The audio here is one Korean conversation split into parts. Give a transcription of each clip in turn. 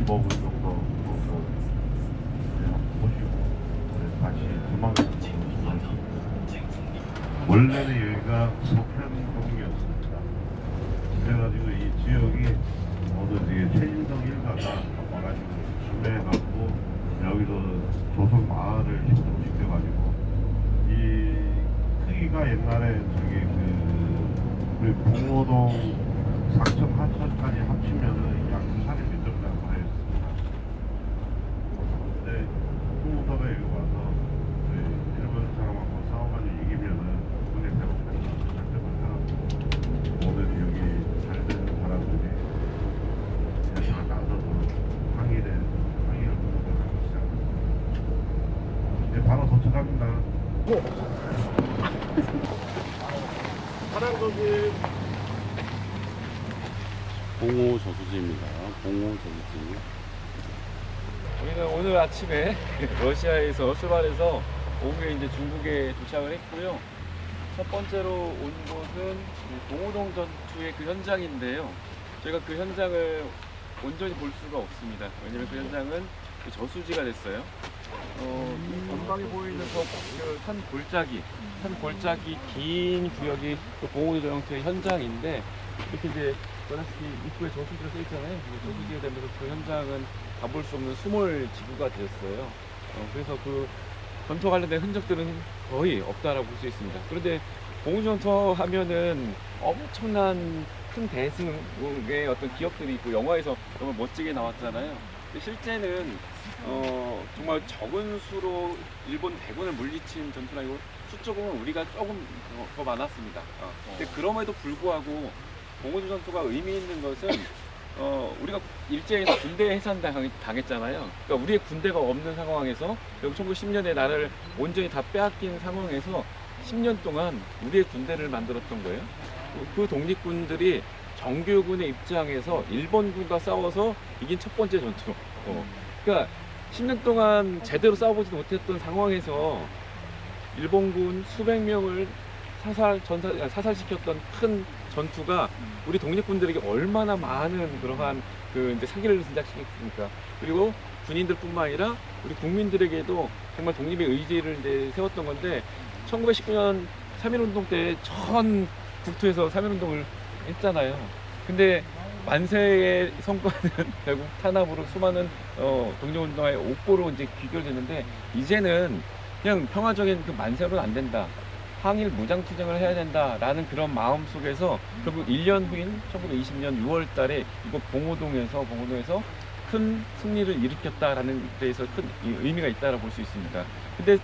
50억을 정도 보시고 네, 다시 도망을 원래는 여기가 북한동이었습니다. 그래가지고 이 지역이 모두 이제 최진성 일가가 와가지고 준비해갖고 여기서 조선 마을을 형성시켜가지고 이 크기가 옛날에 저기 그 우리 봉호동 상천 하천까지 합치면은 약 3 0 바로 도착합니다. 사랑거기 봉호 저수지입니다. 봉호 저수지. 우리는 오늘 아침에 러시아에서 출발해서 오후에 이제 중국에 도착을 했고요. 첫 번째로 온 곳은 그 동호동 전투의 그 현장인데요. 저희가 그 현장을 온전히 볼 수가 없습니다. 왜냐면 그 현장은 그 저수지가 됐어요. 어, 이 전방에 보이는 저산 골짜기, 산 골짜기 긴 구역이 그 봉호동 전투의 현장인데 이렇게 이제 보다시피 입구에 저수지가 써 있잖아요. 그 저수지가 되면서 그 현장은 가볼 수 없는 수몰 지구가 되었어요. 어, 그래서 그 전투 관련된 흔적들은 거의 없다라고 볼 수 있습니다. 그런데 공군전투 하면은 엄청난 큰 대승의 어떤 기억들이 있고 영화에서 정말 멋지게 나왔잖아요. 실제는 어, 정말 적은 수로 일본 대군을 물리친 전투라고 수적으로는 우리가 조금 더, 더 많았습니다. 어, 근데 그럼에도 불구하고 공군주 전투가 의미 있는 것은 어, 우리가 일제에서 군대 해산 당- 당했잖아요. 그러니까 우리의 군대가 없는 상황에서 결국 1910년에 나라를 온전히 다 빼앗긴 상황에서 10년 동안 우리의 군대를 만들었던 거예요. 그- 그 독립군들이 정규군의 입장에서 일본군과 싸워서 이긴 첫 번째 전투. 어. 그러니까 10년 동안 제대로 싸워보지 못했던 상황에서 일본군 수백 명을 사살 전사 아, 사살시켰던 큰 전투가 우리 독립군들에게 얼마나 많은 그러한 그 이제 사기를 진작시켰습니까? 그리고 군인들뿐만 아니라 우리 국민들에게도 정말 독립의 의지를 이제 세웠던 건데 1919년 3.1운동 때 전 국토에서 3.1운동을 했잖아요. 근데 만세의 성과는 결국 탄압으로 수많은 어, 독립운동의 옥보로 이제 귀결됐는데 이제는 그냥 평화적인 그 만세로는 안 된다. 항일 무장투쟁을 해야 된다라는 그런 마음 속에서 결국 1년 후인 1920년 6월 달에 이곳 봉호동에서 봉호동에서 큰 승리를 일으켰다라는 데에서 큰 이- 의미가 있다고 볼 수 있습니다. 근데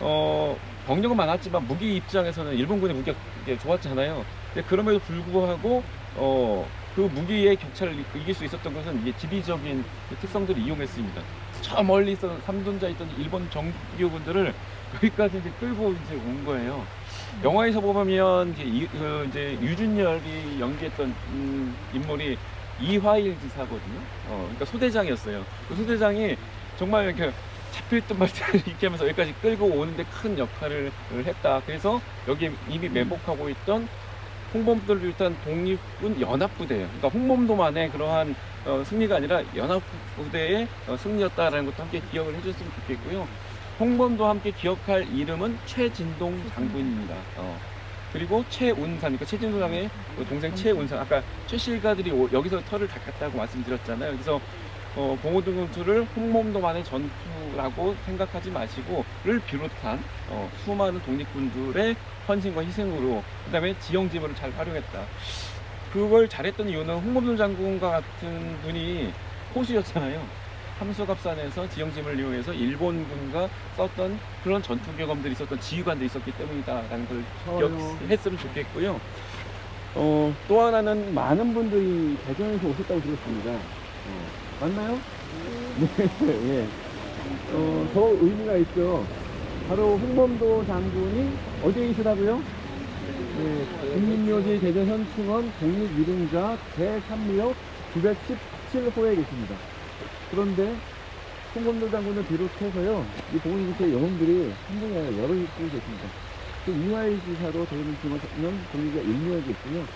어 병력은 많았지만 무기 입장에서는 일본군의 무기가 좋았잖아요. 근데 그럼에도 불구하고 어 그 무기의 격차를 이- 이길 수 있었던 것은 이게 지리적인 그 특성들을 이용했습니다. 저 멀리 있던 삼존자 있던 일본 정규군들을 여기까지 이제 끌고 이제 온 거예요. 영화에서 보면 이제, 이, 그 이제 유준열이 연기했던 음, 인물이 이화일 지사거든요. 어, 그러니까 소대장이었어요. 그 소대장이 정말 이렇게 잡힐 듯 말듯 이렇게 하면서 여기까지 끌고 오는데 큰 역할을 했다. 그래서 여기 이미 매복하고 있던 홍범도를 비롯한 독립군 연합부대예요. 그러니까 홍범도만의 그러한 어, 승리가 아니라 연합부대의 어, 승리였다라는 것도 함께 기억을 해줬으면 좋겠고요. 홍범도 함께 기억할 이름은 최진동 장군입니다. 어. 그리고 최운산, 그러니까 최진동 장의 동생 최운산. 아까 최실가들이 오- 여기서 털을 닦았다고 말씀드렸잖아요. 그래서 어, 봉호동 전투를 홍범도만의 전투라고 생각하지 마시고,를 비롯한 어, 수많은 독립군들의 헌신과 희생으로, 그 다음에 지형지물을 잘 활용했다. 그걸 잘했던 이유는 홍범도 장군과 같은 분이 호수였잖아요. 함수갑산에서 지형지물을 이용해서 일본군과 썼던 그런 전투 경험들이 있었던 지휘관들이 있었기 때문이다라는 걸 기억했으면 좋겠고요. 어, 또 하나는 많은 분들이 대전에서 오셨다고 들었습니다. 어, 맞나요? 네, 예. 어, 더 의미가 있죠. 바로 홍범도 장군이 어디에 계시다고요? 네, 국민묘지 대전 현충원 독립유공자 제3묘 917호에 계십니다. 그런데 홍범도 장군을 비롯해서요, 이 봉인지의 영웅들이 한동에 여러 있고 계십니다. 그 이화일 지사로 대전 중원은 독립가 일묘에 계시고요.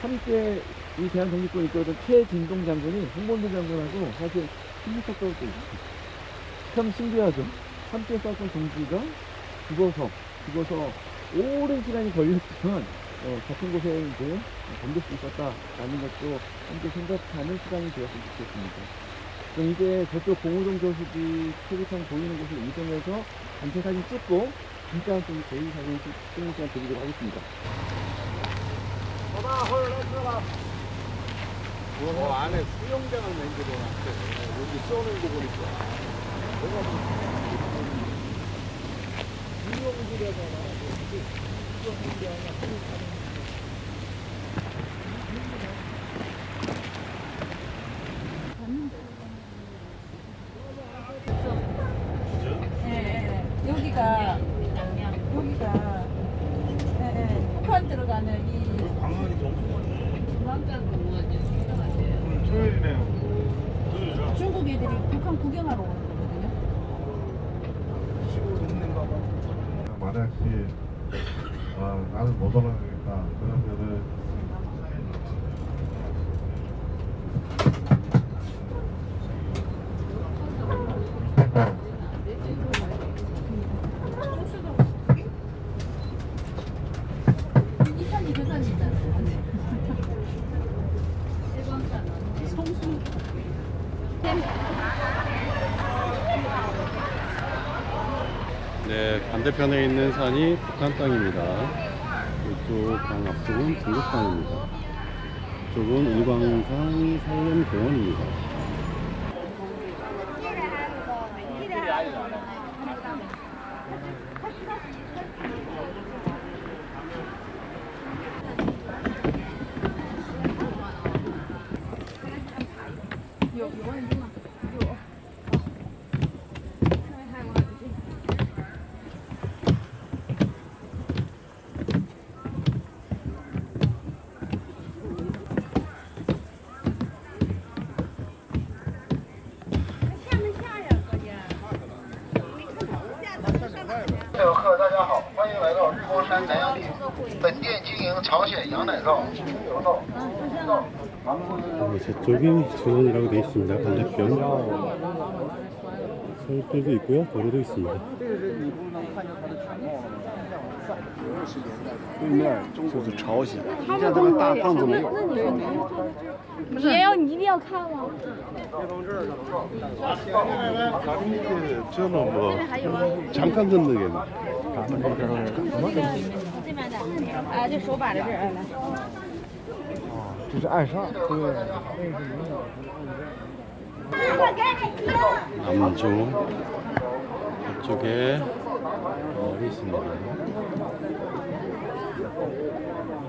함께 이 대한독립군 이끌었던 최진동 장군이 홍범도 장군하고 사실 친목적으로 참 신기하죠. 함께 싸웠던 동지가 죽어서 죽어서 오랜 시간이 걸렸지만 어, 같은 곳에 이제 견딜 수 있었다라는 것도 함께 생각하는 시간이 되었으면 좋겠습니다. 그럼 이제 저쪽 공호동 저수지 표지판 보이는 곳을 이동해서 단체 사진 찍고 잠깐 좀 개인 사진 찍는 시간 드리도록 하겠습니다. 어, 안에 수영장을 만들어 놨어요. 여기 쏘는 거 보니까. 예, 예. 여기가 여기가 예, 예. 북한 들어가는 이 방언이 엄청 많네. 중앙장공원이요. 오늘 토요일이네요. 중국 애들이 북한 구경하러 오는 거거든요. 만약 씨, 아, 나는 못 올라가겠다. 그러면은. 네, 반대편에 있는 산이 북한 땅입니다. 이쪽 강 앞쪽은 중국 땅입니다. 이쪽은 일광산 산림공원입니다. 酪。 네, 저쪽이 전원이라고 되어 있습니다. 반대편. 서울길도 있고요. 도로도 있습니다. 对面就是朝鲜，你像这个大胖子没有。也要你一定要看吗？ 그, 저는 뭐 잠깐 건너겠네. 这边的，啊，就手把着这儿来。 这是爱上，对。 남조 이쪽에 마을이 있습니다.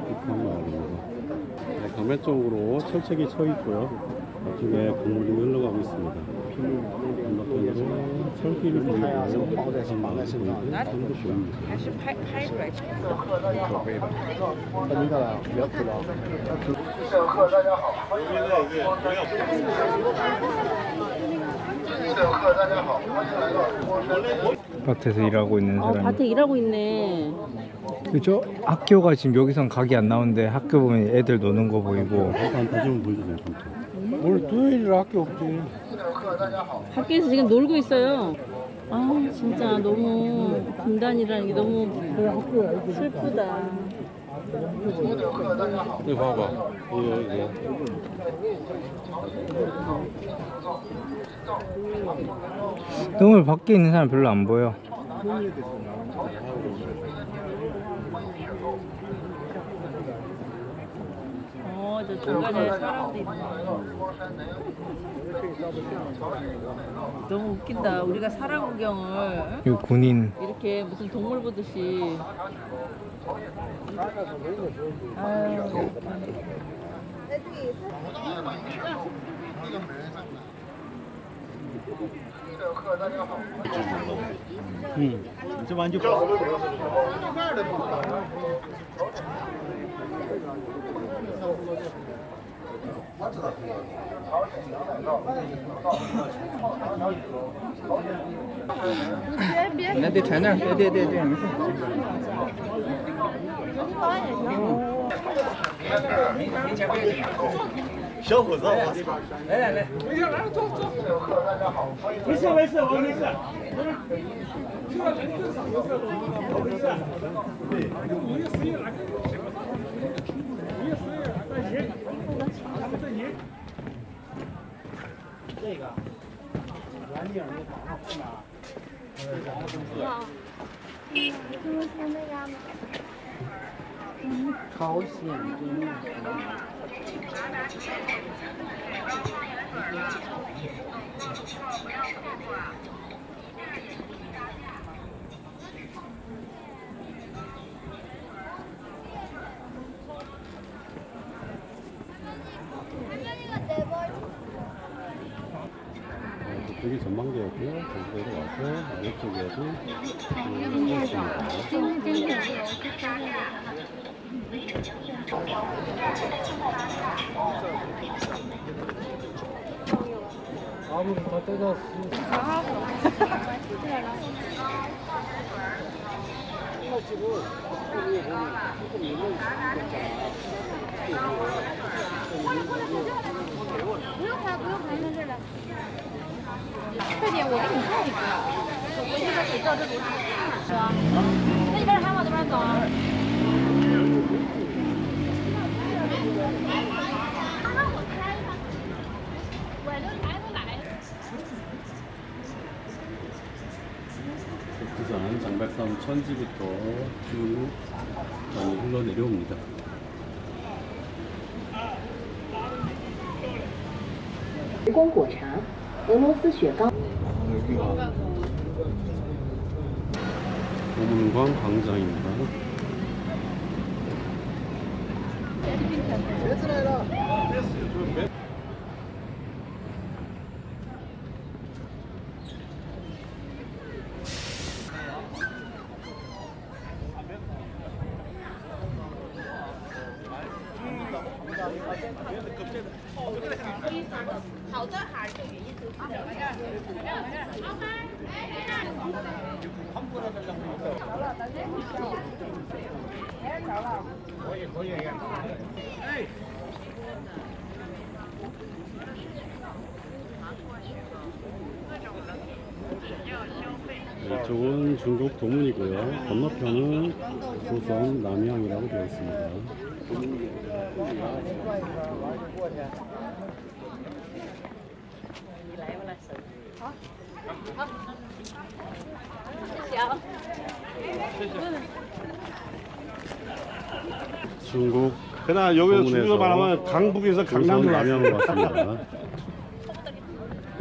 북한 마을입니다. 네, 강변 쪽으로 철책이 쳐 있고요. 이쪽에 공물이 흘러가고 있습니다. 건너편으로 철길이 보이고 북한 마을이 보이고 산도 보입니다. 还是拍拍出来。那你看啊，不要知道。各位客大家好，欢迎来到日光山。各位客大家好，欢迎来到日光山南阳里。 밭에서 일하고 있는 어, 사람이 밭에 일하고 있네. 그죠? 학교가 지금 여기선 각이 안 나오는데 학교 보면 애들 노는 거 보이고 한번 다시 한번 보여주세요. 삼촌. 오늘 토요일이라 학교 없지. 밖에서 지금 놀고 있어요. 아 진짜 너무 분단이라는 게 너무 슬프다. 여기 봐봐. 여기 여기. 동물 밖에 있는 사람 별로 안 보여. 어, 저 중간에 사람도 있네. 너무 웃긴다. 우리가 사람 구경을 이 군인 이렇게 무슨 동물 보듯이. 아유, 那对台那儿，对对对对。小伙子，我操！来来来，没事，来坐坐。没事没事，我没事。朝鲜真的好。 저쪽이 전망대였고요. 저기로 와서 아래쪽에도 음, 있습니다. 부산 장백산 천지부터 쭉 많이 흘러내려옵니다. 오문광 광 장입니다. 네, 이쪽은 중국 도문이고요. 건너편은 조선 남양이라고 되어 있습니다. 중국 그나 여기서 중국어 말하면 강북에서 강남으로 남양으로 왔습니다.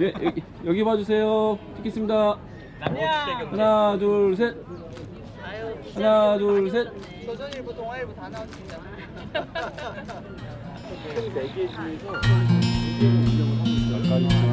예, 여기, 여기 봐주세요. 찍겠습니다. 하나, 둘, 셋. 하나, 둘, 셋. 조선일보, 동아일보 다 나왔습니다. 약간 있지만 그리고 앞쪽으로 보이는 건물